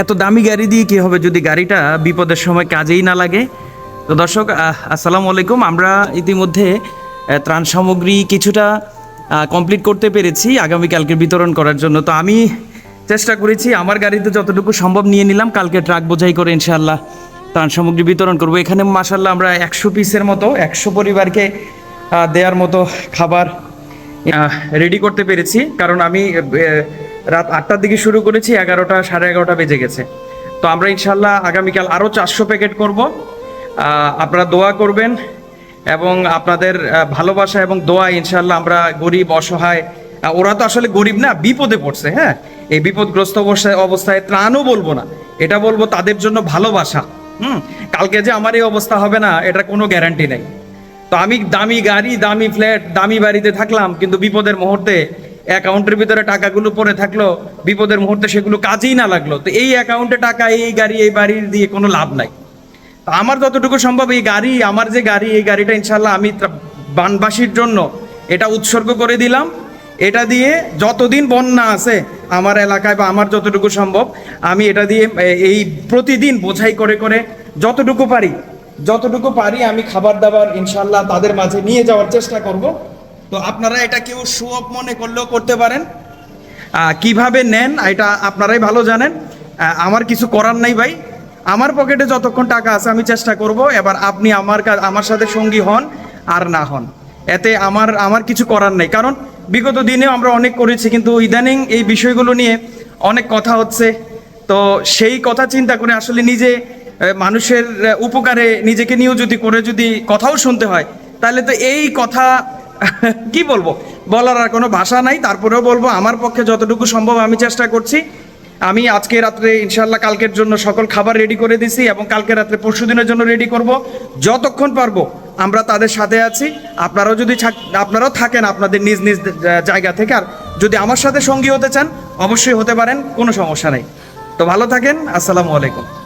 এত দামি গাড়ি দিয়ে কি হবে যদি গাড়িটা বিপদের সময় কাজেই না লাগে? তো দর্শক আসসালামু আলাইকুম। আমরা ইতিমধ্যে ত্রাণ সামগ্রী কিছুটা কমপ্লিট করতে পেরেছি, আগামীকালকে বিতরণ করার জন্য। তো আমি চেষ্টা করেছি, আমার গাড়িতে যতটুকু সম্ভব নিয়ে নিলাম, কালকে ট্রাক বোঝাই করে ইনশাআল্লাহ ত্রাণ সামগ্রী বিতরণ করব। এখানে মাসাল্লাহ আমরা একশো পিসের মতো, একশো পরিবারকে দেওয়ার মতো খাবার রেডি করতে পেরেছি। কারণ আমি রাত আটটার দিকে শুরু করেছি, এগারোটা, সাড়ে এগারোটা বেজে গেছে। তো আমরা ইনশাল্লাহ আগামীকাল আরও চারশো প্যাকেট করব। আপনারা দোয়া করবেন এবং আপনাদের ভালোবাসা এবং দোয়া ইনশাল্লাহ আমরা গরিব, অসহায় ওরা তো আসলে গরিব না, বিপদে পড়ছে হ্যাঁ? এই বিপদগ্রস্ত অবস্থায় অবস্থায় ত্রাণও বলব না। এটা বলব তাদের জন্য ভালোবাসা, হুম? কালকে যে আমার এই অবস্থা হবে না এটা কোনো গ্যারান্টি নেই। তো আমি দামি গাড়ি, দামি ফ্ল্যাট, দামি বাড়িতে থাকলাম, কিন্তু বিপদের মুহূর্তে অ্যাকাউন্টের ভিতরে টাকাগুলো পড়ে থাকল, বিপদের মুহূর্তে সেগুলো কাজেই না লাগল। তো এই অ্যাকাউন্টে টাকা, এই গাড়ি, এই বাড়ির দিয়ে কোনো লাভ নাই। তো আমার যতটুকু সম্ভব এই গাড়ি, আমার যে গাড়ি, এই গাড়িটা ইনশাল্লাহ আমি বানবাসীর জন্য এটা উৎসর্গ করে দিলাম। এটা দিয়ে যতদিন বন্যা আছে আমার এলাকায় বা আমার যতটুকু সম্ভব, আমি এটা দিয়ে এই প্রতিদিন বোঝাই করে করে যতটুকু পারি যতটুকু পারি আমি খাবার দাবার ইনশাল্লাহ তাদের মাঝে নিয়ে যাওয়ার চেষ্টা করব। তো আপনারা এটা কেউ শো অফ মনে করলেও করতে পারেন। কীভাবে নেন, এটা আপনারাই ভালো জানেন। আমার কিছু করার নাই ভাই। আমার পকেটে যতক্ষণ টাকা আছে আমি চেষ্টা করব, এবার আপনি আমার আমার সাথে সঙ্গী হন আর না হন। এতে আমার আমার কিছু করার নেই। কারণ বিগত দিনেও আমরা অনেক করেছি, কিন্তু ইদানিং এই বিষয়গুলো নিয়ে অনেক কথা হচ্ছে। তো সেই কথা চিন্তা করে আসলে নিজে মানুষের উপকারে নিজেকে নিয়েও যদি করে যদি কথাও শুনতে হয়, তাহলে তো এই কথা কি বলব? বলার আর কোনো ভাষা নাই, তারপরেও বলব, আমার পক্ষে যতটুকু সম্ভব আমি চেষ্টা করছি। আমি আজকে রাত্রে ইনশাল্লাহ কালকের জন্য সকল খাবার রেডি করে দিছি এবং কালকে রাত্রে পরশু দিনের জন্য রেডি করব। যতক্ষণ পারব, আমরা তাদের সাথে আছি। আপনারাও যদি আপনারাও থাকেন আপনাদের নিজ নিজ জায়গা থেকে। আর যদি আমার সাথে সঙ্গী হতে চান, অবশ্যই হতে পারেন, কোনো সমস্যা নেই। তো ভালো থাকেন, আসসালামু আলাইকুম।